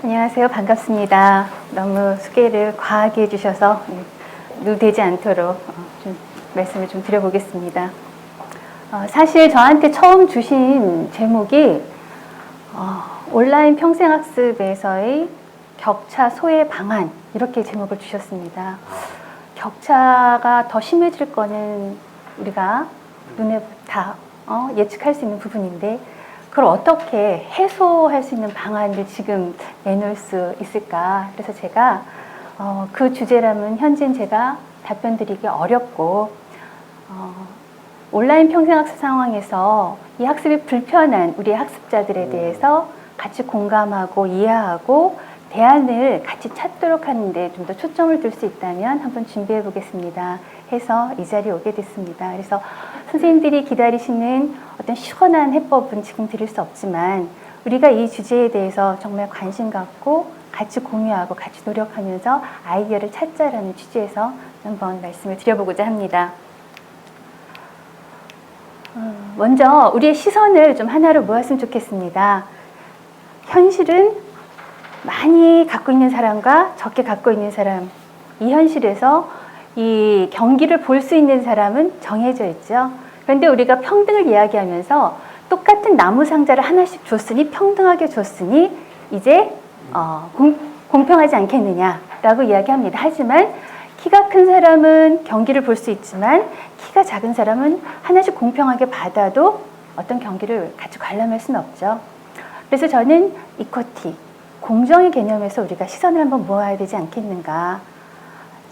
안녕하세요. 반갑습니다. 너무 소개를 과하게 해주셔서 누되지 않도록 어, 좀 말씀을 좀 드려보겠습니다. 어, 사실 저한테 처음 주신 제목이 어, 온라인 평생학습에서의 격차 소외 방안 이렇게 제목을 주셨습니다. 격차가 더 심해질 거는 우리가 눈에 다 어, 예측할 수 있는 부분인데 그걸 어떻게 해소할 수 있는 방안을 지금 내놓을 수 있을까? 그래서 제가 어, 그 주제라면 현재는 제가 답변 드리기 어렵고 어, 온라인 평생학습 상황에서 이 학습이 불편한 우리 학습자들에 대해서 같이 공감하고 이해하고 대안을 같이 찾도록 하는데 좀 더 초점을 둘 수 있다면 한번 준비해 보겠습니다. 해서 이 자리에 오게 됐습니다. 그래서 선생님들이 기다리시는 어떤 시원한 해법은 지금 드릴 수 없지만 우리가 이 주제에 대해서 정말 관심 갖고 같이 공유하고 같이 노력하면서 아이디어를 찾자라는 취지에서 한번 말씀을 드려보고자 합니다. 어, 먼저 우리의 시선을 좀 하나로 모았으면 좋겠습니다. 현실은 많이 갖고 있는 사람과 적게 갖고 있는 사람, 이 현실에서 이 경기를 볼 수 있는 사람은 정해져 있죠. 그런데 우리가 평등을 이야기하면서 똑같은 나무 상자를 하나씩 줬으니 평등하게 줬으니 이제 어, 공, 공평하지 않겠느냐라고 이야기합니다. 하지만 키가 큰 사람은 경기를 볼 수 있지만 키가 작은 사람은 하나씩 공평하게 받아도 어떤 경기를 같이 관람할 수는 없죠. 그래서 저는 이코티, 공정의 개념에서 우리가 시선을 한번 모아야 되지 않겠는가.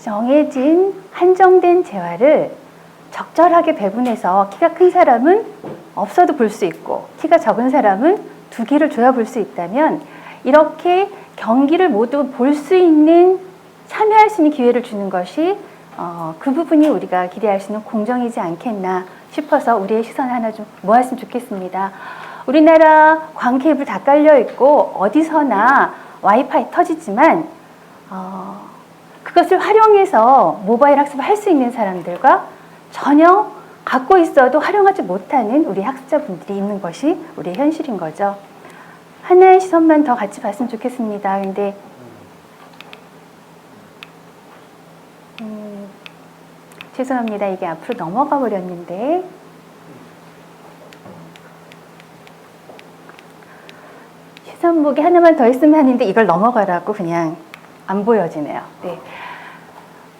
정해진 한정된 재화를 적절하게 배분해서 키가 큰 사람은 없어도 볼 수 있고 키가 적은 사람은 두 개를 줘야 볼 수 있다면 이렇게 경기를 모두 볼 수 있는 참여할 수 있는 기회를 주는 것이 어, 그 부분이 우리가 기대할 수 있는 공정이지 않겠나 싶어서 우리의 시선 하나 좀 모았으면 좋겠습니다. 우리나라 광 케이블 다 깔려 있고 어디서나 와이파이 터지지만 어, 그것을 활용해서 모바일 학습을 할 수 있는 사람들과 전혀 갖고 있어도 활용하지 못하는 우리 학습자분들이 있는 것이 우리의 현실인 거죠. 하나의 시선만 더 같이 봤으면 좋겠습니다. 근데 음, 죄송합니다. 이게 앞으로 넘어가 버렸는데 시선 보기 하나만 더 있으면 하는데 이걸 넘어가라고 그냥 안 보여지네요. 네.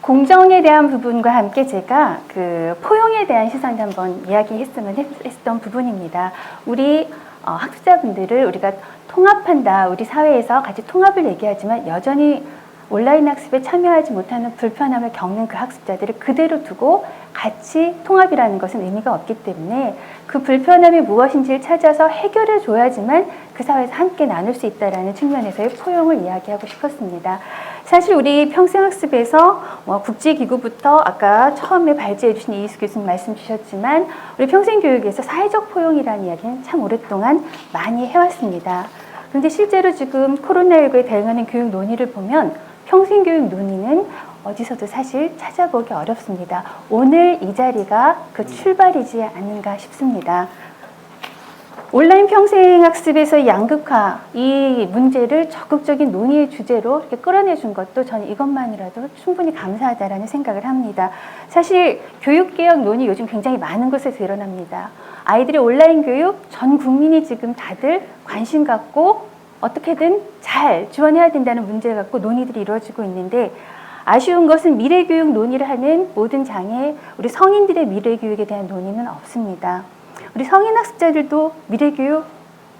공정에 대한 부분과 함께 제가 그 포용에 대한 시선을 한번 이야기했으면 했던 부분입니다. 우리 어, 학습자분들을 우리가 통합한다, 우리 사회에서 같이 통합을 얘기하지만 여전히 온라인 학습에 참여하지 못하는 불편함을 겪는 그 학습자들을 그대로 두고 같이 통합이라는 것은 의미가 없기 때문에 그 불편함이 무엇인지를 찾아서 해결해 줘야지만 그 사회에서 함께 나눌 수 있다라는 측면에서의 포용을 이야기하고 싶었습니다. 사실 우리 평생학습에서 뭐 국제기구부터 아까 처음에 발제해 주신 이희수 교수님 말씀 주셨지만 우리 평생교육에서 사회적 포용이라는 이야기는 참 오랫동안 많이 해왔습니다. 그런데 실제로 지금 코로나19에 대응하는 교육 논의를 보면 평생교육 논의는 어디서도 사실 찾아보기 어렵습니다. 오늘 이 자리가 그 출발이지 않는가 싶습니다. 온라인 평생 학습에서 양극화 이 문제를 적극적인 논의의 주제로 이렇게 끌어내준 것도 저는 이것만이라도 충분히 감사하다라는 생각을 합니다. 사실 교육개혁 논의 요즘 굉장히 많은 곳에 드러납니다. 아이들의 온라인 교육 전 국민이 지금 다들 관심 갖고 어떻게든 잘 지원해야 된다는 문제 갖고 논의들이 이루어지고 있는데 아쉬운 것은 미래교육 논의를 하는 모든 장에 우리 성인들의 미래교육에 대한 논의는 없습니다. 우리 성인 학습자들도 미래교육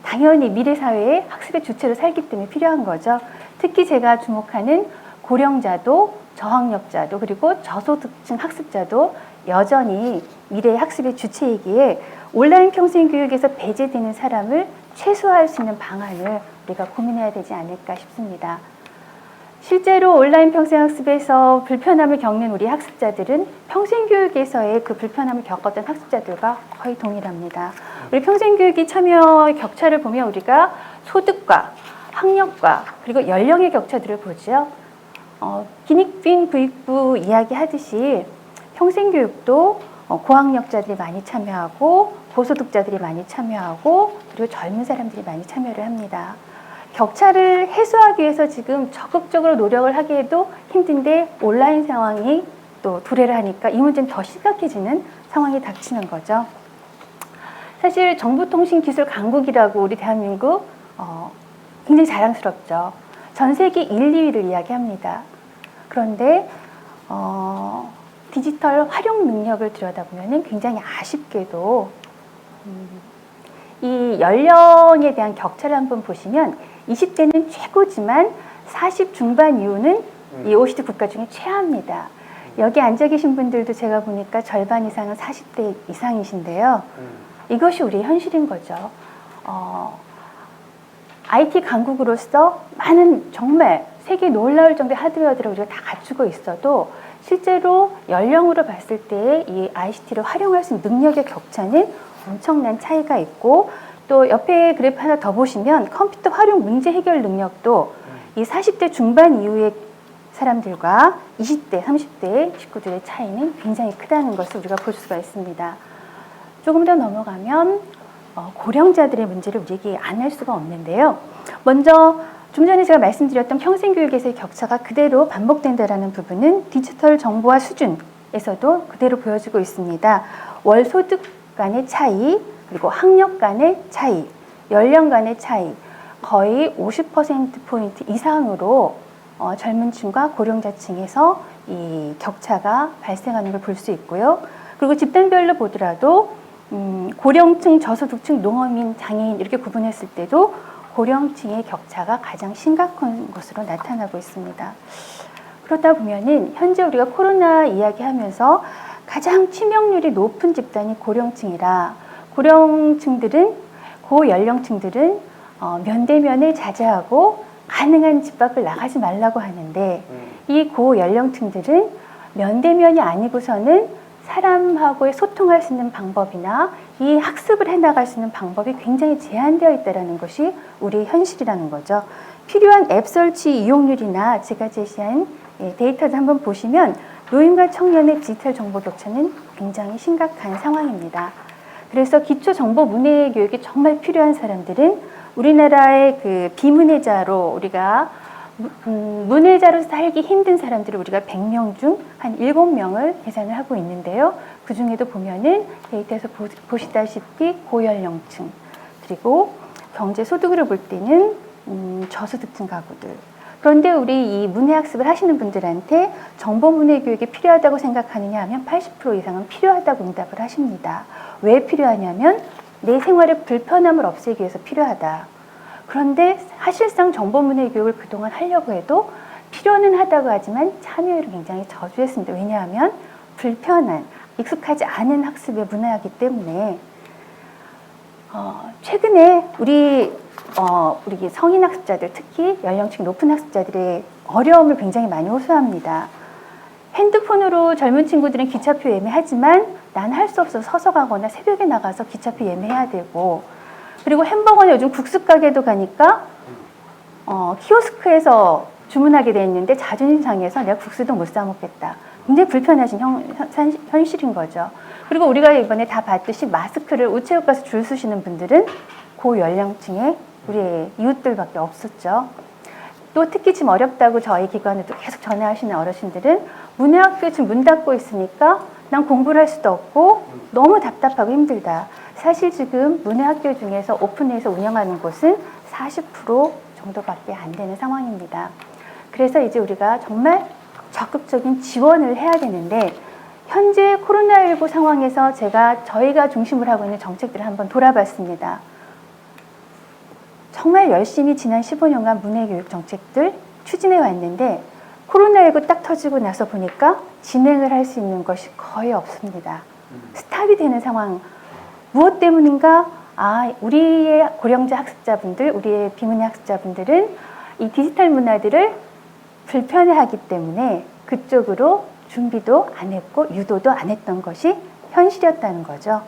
당연히 미래사회의 학습의 주체로 살기 때문에 필요한 거죠. 특히 제가 주목하는 고령자도 저학력자도 그리고 저소득층 학습자도 여전히 미래의 학습의 주체이기에 온라인 평생 교육에서 배제되는 사람을 최소화할 수 있는 방안을 우리가 고민해야 되지 않을까 싶습니다. 실제로 온라인 평생학습에서 불편함을 겪는 우리 학습자들은 평생교육에서의 그 불편함을 겪었던 학습자들과 거의 동일합니다. 우리 평생교육이 참여 격차를 보면 우리가 소득과 학력과 그리고 연령의 격차들을 보죠. 어, 기닉빈 부익부 이야기하듯이 평생교육도 어, 고학력자들이 많이 참여하고 고소득자들이 많이 참여하고 그리고 젊은 사람들이 많이 참여를 합니다. 격차를 해소하기 위해서 지금 적극적으로 노력을 하기에도 힘든데 온라인 상황이 또 도래를 하니까 이 문제는 더 심각해지는 상황이 닥치는 거죠. 사실 정보통신기술 강국이라고 우리 대한민국 어, 굉장히 자랑스럽죠. 전 세계 1, 2위를 이야기합니다. 그런데 어, 디지털 활용 능력을 들여다보면 굉장히 아쉽게도 음, 이 연령에 대한 격차를 한번 보시면 20대는 최고지만 40 중반 이후는 이 OECD 국가 중에 최하입니다. 여기 앉아 계신 분들도 제가 보니까 절반 이상은 40대 이상이신데요. 이것이 우리의 현실인 거죠. 어, IT 강국으로서 많은 정말 세계 놀라울 정도의 하드웨어들을 우리가 다 갖추고 있어도 실제로 연령으로 봤을 때 이 ICT를 활용할 수 있는 능력의 격차는 엄청난 차이가 있고 또 옆에 그래프 하나 더 보시면 컴퓨터 활용 문제 해결 능력도 이 40대 중반 이후의 사람들과 20대, 30대 식구들의 차이는 굉장히 크다는 것을 우리가 볼 수가 있습니다. 조금 더 넘어가면 어, 고령자들의 문제를 우리에게 안할 수가 없는데요. 먼저 좀 전에 제가 말씀드렸던 평생교육에서의 격차가 그대로 반복된다라는 부분은 디지털 정보화 수준에서도 그대로 보여지고 있습니다. 월 소득 간의 차이, 그리고 학력 간의 차이, 연령 간의 차이 거의 50%포인트 이상으로 어, 젊은 층과 고령자층에서 이 격차가 발생하는 걸 볼 수 있고요. 그리고 집단별로 보더라도 음, 고령층, 저소득층, 농어민, 장애인 이렇게 구분했을 때도 고령층의 격차가 가장 심각한 것으로 나타나고 있습니다. 그러다 보면은 현재 우리가 코로나 이야기하면서 가장 치명률이 높은 집단이 고령층이라 고령층들은 고연령층들은 어, 면대면을 자제하고 가능한 집 밖을 나가지 말라고 하는데 이 고연령층들은 면대면이 아니고서는 사람하고의 소통할 수 있는 방법이나 이 학습을 해나갈 수 있는 방법이 굉장히 제한되어 있다는 것이 우리의 현실이라는 거죠. 필요한 앱 설치 이용률이나 제가 제시한 예, 데이터를 한번 보시면 노인과 청년의 디지털 정보 격차는 굉장히 심각한 상황입니다. 그래서 기초 정보 문해 교육이 정말 필요한 사람들은 우리나라의 그 비문해자로 우리가 음, 문해자로 살기 힘든 사람들을 우리가 100명 중 한 7명을 계산을 하고 있는데요. 그 중에도 보면은 데이터에서 보, 보시다시피 고연령층 그리고 경제 소득으로 볼 때는 음, 저소득층 가구들. 그런데 우리 이 문해학습을 하시는 분들한테 정보 문해 교육이 필요하다고 생각하느냐 하면 80% 이상은 필요하다고 응답을 하십니다. 왜 필요하냐면 내 생활의 불편함을 없애기 위해서 필요하다. 그런데 사실상 정보문의 교육을 그동안 하려고 해도 필요는 하다고 하지만 참여율은 굉장히 저조했습니다. 왜냐하면 불편한, 익숙하지 않은 학습에 문화이기 때문에 어, 최근에 우리 어, 우리 성인 학습자들 특히 연령층 높은 학습자들의 어려움을 굉장히 많이 호소합니다. 핸드폰으로 젊은 친구들은 기차표 예매하지만 난 할 수 없어서 서서 가거나 새벽에 나가서 기차표 예매해야 되고 그리고 햄버거는 요즘 국수 가게도 가니까 어, 키오스크에서 주문하게 돼 있는데 자존심 상해서 내가 국수도 못 사 먹겠다. 굉장히 불편하신 형, 현, 현실인 거죠. 그리고 우리가 이번에 다 봤듯이 마스크를 우체국 가서 줄 서시는 분들은 고연령층의 우리 이웃들밖에 없었죠. 또 특히 지금 어렵다고 저희 기관에도 계속 전화하시는 어르신들은 문해학교 지금 문 닫고 있으니까 난 공부를 할 수도 없고 너무 답답하고 힘들다. 사실 지금 문해학교 중에서 오픈해서 운영하는 곳은 40% 정도밖에 안 되는 상황입니다. 그래서 이제 우리가 정말 적극적인 지원을 해야 되는데 현재 코로나19 상황에서 제가 저희가 중심을 하고 있는 정책들을 한번 돌아봤습니다. 정말 열심히 지난 15년간 문해교육 정책들 추진해 왔는데 코로나19 딱 터지고 나서 보니까 진행을 할 수 있는 것이 거의 없습니다. 스탑이 되는 상황. 무엇 때문인가? 아, 우리의 고령자 학습자분들, 우리의 비문의 학습자분들은 이 디지털 문화들을 불편해하기 때문에 그쪽으로 준비도 안 했고 유도도 안 했던 것이 현실이었다는 거죠.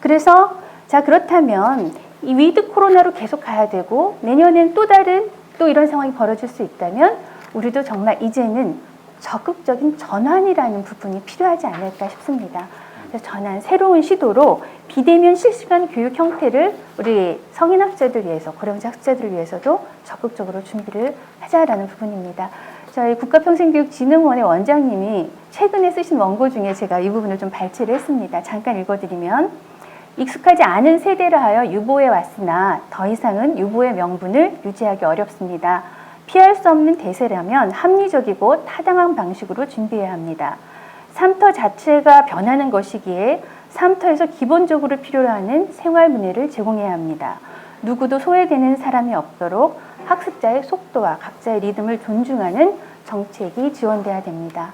그래서 자 그렇다면 이 위드 코로나로 계속 가야 되고 내년엔 또 다른 또 이런 상황이 벌어질 수 있다면 우리도 정말 이제는 적극적인 전환이라는 부분이 필요하지 않을까 싶습니다. 그래서 전한 새로운 시도로 비대면 실시간 교육 형태를 우리 성인 학자들 위해서 고령자 학자들을 위해서도 적극적으로 준비를 하자라는 부분입니다. 저희 국가평생교육진흥원의 원장님이 최근에 쓰신 원고 중에 제가 이 부분을 좀 발췌를 했습니다. 잠깐 읽어드리면 익숙하지 않은 세대를 하여 유보해 왔으나 더 이상은 유보의 명분을 유지하기 어렵습니다. 피할 수 없는 대세라면 합리적이고 타당한 방식으로 준비해야 합니다. 삼터 자체가 변하는 것이기에 삼터에서 기본적으로 필요로 하는 생활 문해를 제공해야 합니다. 누구도 소외되는 사람이 없도록 학습자의 속도와 각자의 리듬을 존중하는 정책이 지원돼야 됩니다.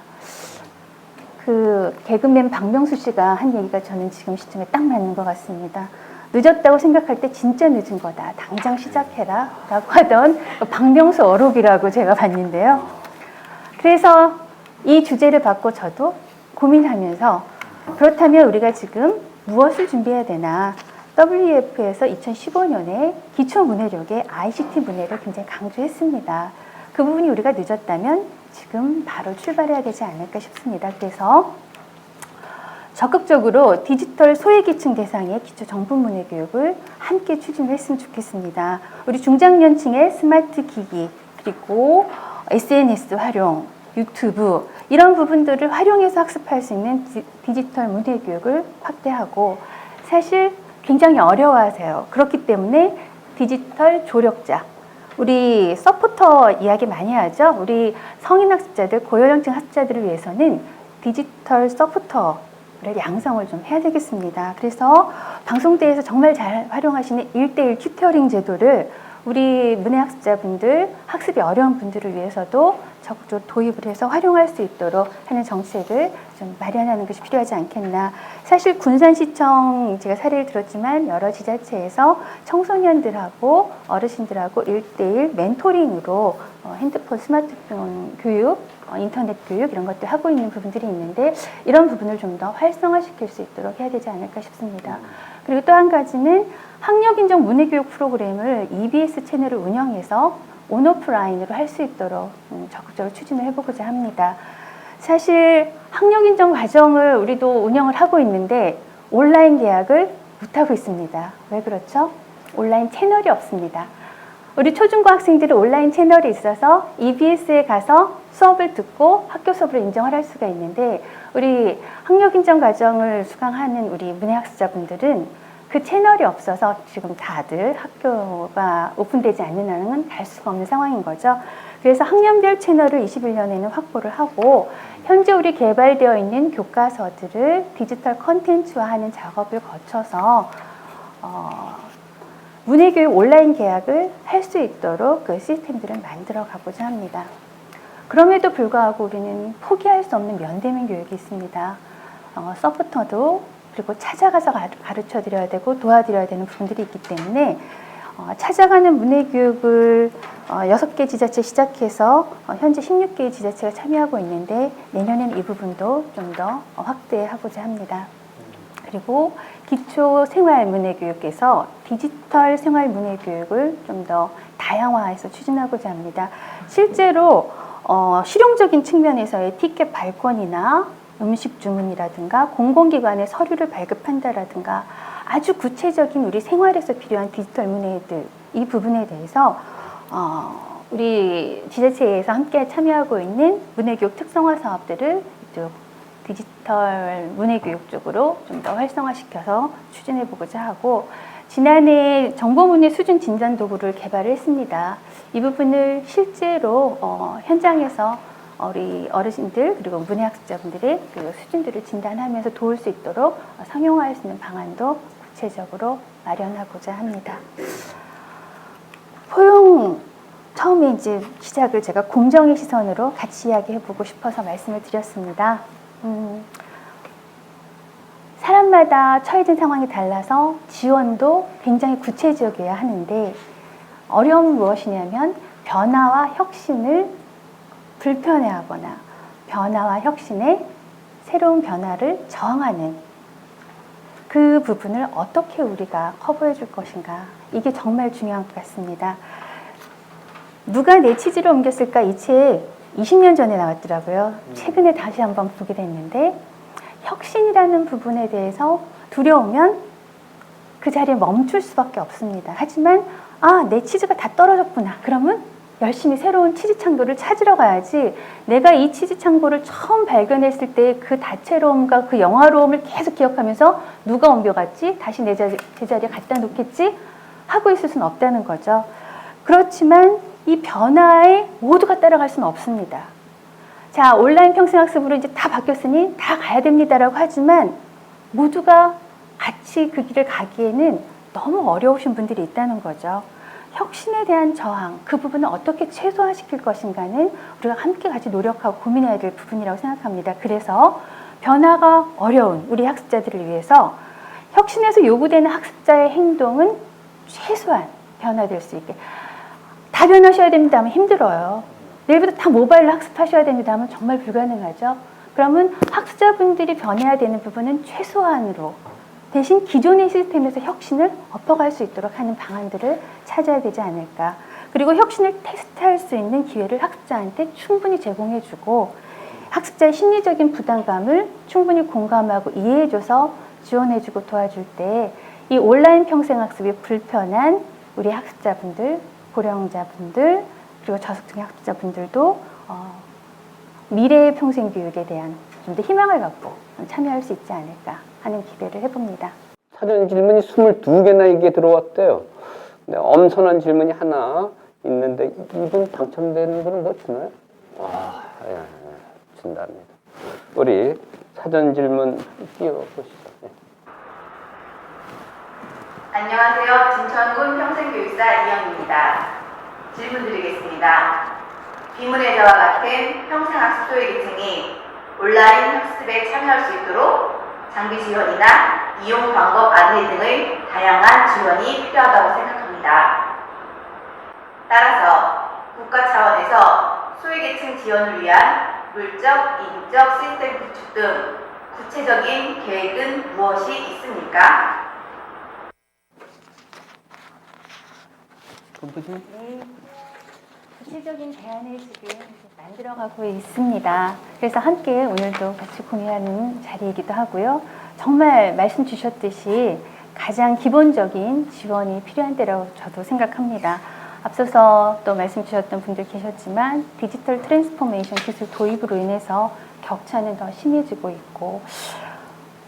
그 개그맨 박명수 씨가 한 얘기가 저는 지금 시점에 딱 맞는 것 같습니다. 늦었다고 생각할 때 진짜 늦은 거다. 당장 시작해라. 라고 하던 그 박명수 어록이라고 제가 봤는데요. 그래서 이 주제를 받고 저도 고민하면서 그렇다면 우리가 지금 무엇을 준비해야 되나 WEF에서 2015년에 기초 문해력의 ICT 문해를 굉장히 강조했습니다. 그 부분이 우리가 늦었다면 지금 바로 출발해야 되지 않을까 싶습니다. 그래서 적극적으로 디지털 소외계층 대상의 기초 정보 문해 교육을 함께 추진했으면 좋겠습니다. 우리 중장년층의 스마트 기기 그리고 SNS 활용, 유튜브 이런 부분들을 활용해서 학습할 수 있는 디- 디지털 문해 교육을 확대하고 사실 굉장히 어려워하세요. 그렇기 때문에 디지털 조력자 우리 서포터 이야기 많이 하죠. 우리 성인 학습자들, 고연령층 학습자들을 위해서는 디지털 서포터 를 양성을 좀 해야 되겠습니다. 그래서 방송대에서 정말 잘 활용하시는 1대1 튜터링 제도를 우리 문해 학습자분들, 학습이 어려운 분들을 위해서도 적극적으로 도입을 해서 활용할 수 있도록 하는 정책을 좀 마련하는 것이 필요하지 않겠나. 사실 군산시청 제가 사례를 들었지만 여러 지자체에서 청소년들하고 어르신들하고 일대일 멘토링으로 어, 핸드폰, 스마트폰 교육, 어, 인터넷 교육 이런 것들 하고 있는 부분들이 있는데 이런 부분을 좀 더 활성화시킬 수 있도록 해야 되지 않을까 싶습니다. 그리고 또 한 가지는 학력 인정 문해 교육 프로그램을 EBS 채널을 운영해서 온오프라인으로 할 수 있도록 음, 적극적으로 추진을 해보고자 합니다. 사실 학력 인정 과정을 우리도 운영을 하고 있는데 온라인 계약을 못하고 있습니다. 왜 그렇죠? 온라인 채널이 없습니다. 우리 초중고 학생들이 온라인 채널이 있어서 EBS에 가서 수업을 듣고 학교 수업을 인정을 할 수가 있는데 우리 학력 인정 과정을 수강하는 우리 문해학습자분들은 그 채널이 없어서 지금 다들 학교가 오픈되지 않는 한은 갈 수가 없는 상황인 거죠. 그래서 학년별 채널을 21년에는 확보를 하고 현재 우리 개발되어 있는 교과서들을 디지털 컨텐츠화하는 작업을 거쳐서 어, 문해교육 온라인 계약을 할 수 있도록 그 시스템들을 만들어 가고자 합니다. 그럼에도 불구하고 우리는 포기할 수 없는 면대면 교육이 있습니다. 어, 서포터도 그리고 찾아가서 가르쳐 드려야 되고 도와드려야 되는 부분들이 있기 때문에 어, 찾아가는 문해교육을 어, 여섯 개 지자체 시작해서 어, 현재 16개의 지자체가 참여하고 있는데 내년에는 이 부분도 좀 더 확대하고자 합니다. 그리고 기초 생활 문해 교육에서 디지털 생활 문해 교육을 좀 더 다양화해서 추진하고자 합니다. 실제로 어, 실용적인 측면에서의 티켓 발권이나 음식 주문이라든가 공공기관의 서류를 발급한다라든가 아주 구체적인 우리 생활에서 필요한 디지털 문해들 이 부분에 대해서 어, 우리 지자체에서 함께 참여하고 있는 문해교육 특성화 사업들을 이쪽 디지털 문해교육 쪽으로 좀 더 활성화시켜서 추진해 보고자 하고 지난해 정보문의 수준 진단 도구를 개발을 했습니다. 이 부분을 실제로 어, 현장에서 우리 어르신들 그리고 문해학습자분들의 그 수준들을 진단하면서 도울 수 있도록 어, 상용화할 수 있는 방안도 구체적으로 마련하고자 합니다. 포용 처음에 이제 시작을 제가 공정의 시선으로 같이 이야기해보고 싶어서 말씀을 드렸습니다. 음, 사람마다 처해진 상황이 달라서 지원도 굉장히 구체적이어야 하는데 어려움은 무엇이냐면 변화와 혁신을 불편해하거나 변화와 혁신에 새로운 변화를 저항하는 그 부분을 어떻게 우리가 커버해 줄 것인가? 이게 정말 중요한 것 같습니다. 누가 내 치즈를 옮겼을까? 이 책 20년 전에 나왔더라고요. 최근에 다시 한번 보게 됐는데 혁신이라는 부분에 대해서 두려우면 그 자리에 멈출 수밖에 없습니다. 하지만 아, 내 치즈가 다 떨어졌구나. 그러면 열심히 새로운 치즈 창고를 찾으러 가야지. 내가 이 치즈 창고를 처음 발견했을 때 그 다채로움과 그 영화로움을 계속 기억하면서 누가 옮겨갔지? 다시 내 자리, 제자리에 갖다 놓겠지? 하고 있을 수는 없다는 거죠. 그렇지만 이 변화에 모두가 따라갈 수는 없습니다. 자, 온라인 평생학습으로 이제 다 바뀌었으니 다 가야 됩니다라고 하지만 모두가 같이 그 길을 가기에는 너무 어려우신 분들이 있다는 거죠. 혁신에 대한 저항, 그 부분을 어떻게 최소화시킬 것인가는 우리가 함께 같이 노력하고 고민해야 될 부분이라고 생각합니다. 그래서 변화가 어려운 우리 학습자들을 위해서 혁신에서 요구되는 학습자의 행동은 최소한 변화될 수 있게. 다 변하셔야 됩니다 하면 힘들어요. 내일부터 다 모바일로 학습하셔야 됩니다 하면 정말 불가능하죠. 그러면 학습자분들이 변해야 되는 부분은 최소한으로 대신 기존의 시스템에서 혁신을 엎어갈 수 있도록 하는 방안들을 찾아야 되지 않을까. 그리고 혁신을 테스트할 수 있는 기회를 학습자한테 충분히 제공해주고 학습자의 심리적인 부담감을 충분히 공감하고 이해해줘서 지원해주고 도와줄 때 이 온라인 평생학습이 불편한 우리 학습자분들, 고령자분들, 그리고 저속증 학습자분들도 어, 미래의 평생 교육에 대한 좀 더 희망을 갖고 참여할 수 있지 않을까 하는 기대를 해봅니다. 사전 질문이 22개나 이게 들어왔대요. 근데 엄선한 질문이 하나 있는데 이분 당첨되는 분은 뭐 주나요? 아, 예, 예, 준답니다. 우리 사전 질문 띄워보시죠. 예. 안녕하세요. 진천군 평생교육사 이영입니다. 질문 드리겠습니다. 비문의 자와 같은 평생학습 소외계층이 온라인 학습에 참여할 수 있도록 장비 지원이나 이용 방법 안내 등의 다양한 지원이 필요하다고 생각합니다. 따라서 국가 차원에서 소외계층 지원을 위한 물적, 인적 시스템 구축 등 구체적인 계획은 무엇이 있습니까? 네, 구체적인 대안을 지금 만들어가고 있습니다. 그래서 함께 오늘도 같이 공유하는 자리이기도 하고요. 정말 말씀 주셨듯이 가장 기본적인 지원이 필요한 때라고 저도 생각합니다. 앞서서 또 말씀 주셨던 분들 계셨지만 디지털 트랜스포메이션 기술 도입으로 인해서 격차는 더 심해지고 있고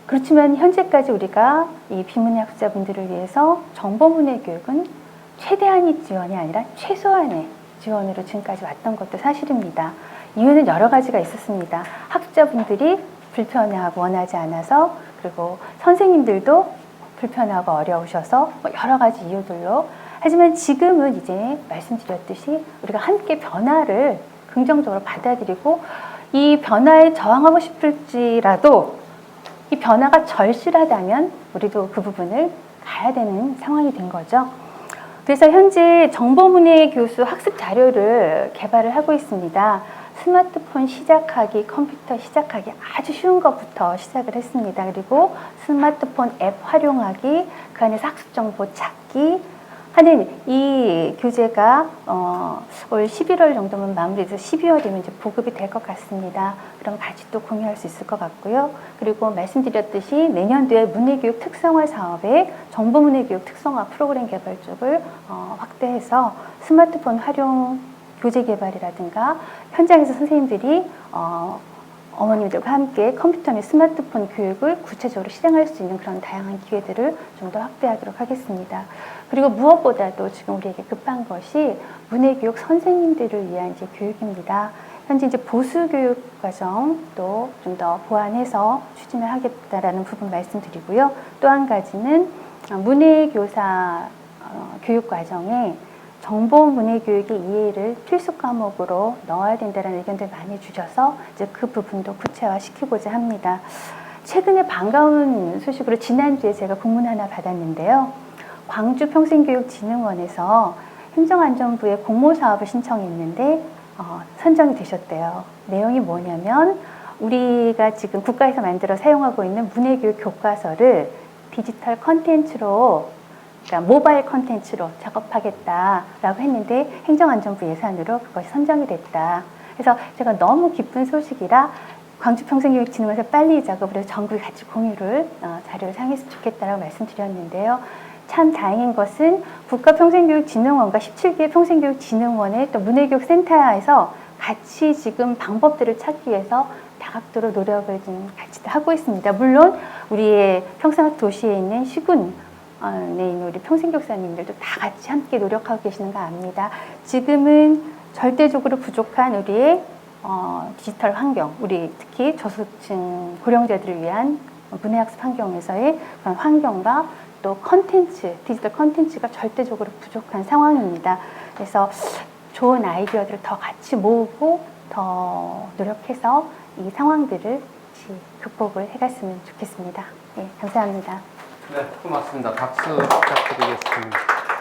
그렇지만 현재까지 우리가 이 비문의 학습자분들을 위해서 정보문의 교육은 최대한의 지원이 아니라 최소한의 지원으로 지금까지 왔던 것도 사실입니다. 이유는 여러 가지가 있었습니다. 학습자분들이 불편해하고 원하지 않아서 그리고 선생님들도 불편하고 어려우셔서 뭐 여러 가지 이유들로 하지만 지금은 이제 말씀드렸듯이 우리가 함께 변화를 긍정적으로 받아들이고 이 변화에 저항하고 싶을지라도 이 변화가 절실하다면 우리도 그 부분을 가야 되는 상황이 된 거죠. 그래서 현재 정보문의 교수 학습 자료를 개발을 하고 있습니다. 스마트폰 시작하기, 컴퓨터 시작하기 아주 쉬운 것부터 시작을 했습니다. 그리고 스마트폰 앱 활용하기, 그 안에서 학습 정보 찾기 하는 이 교재가 어, 올 11월 정도면 마무리돼서 12월이면 이제 보급이 될 것 같습니다. 그럼 같이 또 공유할 수 있을 것 같고요. 그리고 말씀드렸듯이 내년도에 문해교육 특성화 사업에 정보 문해교육 특성화 프로그램 개발 쪽을 어, 확대해서 스마트폰 활용 교재 개발이라든가 현장에서 선생님들이 어, 어머님들과 함께 컴퓨터나 스마트폰 교육을 구체적으로 실행할 수 있는 그런 다양한 기회들을 좀 더 확대하도록 하겠습니다. 그리고 무엇보다도 지금 우리에게 급한 것이 문해교육 선생님들을 위한 이제 교육입니다. 현재 이제 보수 교육 과정도 좀 더 보완해서 추진을 하겠다라는 부분 말씀드리고요. 또 한 가지는 문해교사 어, 교육 과정에 정보 문해 교육의 이해를 필수 과목으로 넣어야 된다는 의견들 많이 주셔서 이제 그 부분도 구체화 시키고자 합니다. 최근에 반가운 소식으로 지난주에 제가 공문 하나 받았는데요. 광주 평생교육진흥원에서 행정안전부에 공모 사업을 신청했는데 어, 선정이 되셨대요. 내용이 뭐냐면 우리가 지금 국가에서 만들어 사용하고 있는 문해교육 교과서를 디지털 컨텐츠로 그러니까 모바일 컨텐츠로 작업하겠다라고 했는데 행정안전부 예산으로 그것이 선정이 됐다. 그래서 제가 너무 기쁜 소식이라 광주평생교육진흥원에서 빨리 이 작업을 해서 전국에 같이 공유를 어, 자료를 상했으면 좋겠다라고 말씀드렸는데요. 참 다행인 것은 국가평생교육진흥원과 17개 평생교육진흥원의 또 문해교육센터에서 같이 지금 방법들을 찾기 위해서 다각도로 노력을 좀 같이 하고 있습니다. 물론 우리의 평생학 도시에 있는 시군 어, 네, 우리 평생교육사님들도 다 같이 함께 노력하고 계시는 거 압니다. 지금은 절대적으로 부족한 우리의 어, 디지털 환경, 우리 특히 저소득층 고령자들을 위한 문해학습 환경에서의 그런 환경과 또 컨텐츠, 디지털 컨텐츠가 절대적으로 부족한 상황입니다. 그래서 좋은 아이디어들을 더 같이 모으고 더 노력해서 이 상황들을 같이 극복을 해갔으면 좋겠습니다. 네, 감사합니다. 네, 고맙습니다. 박수 부탁드리겠습니다.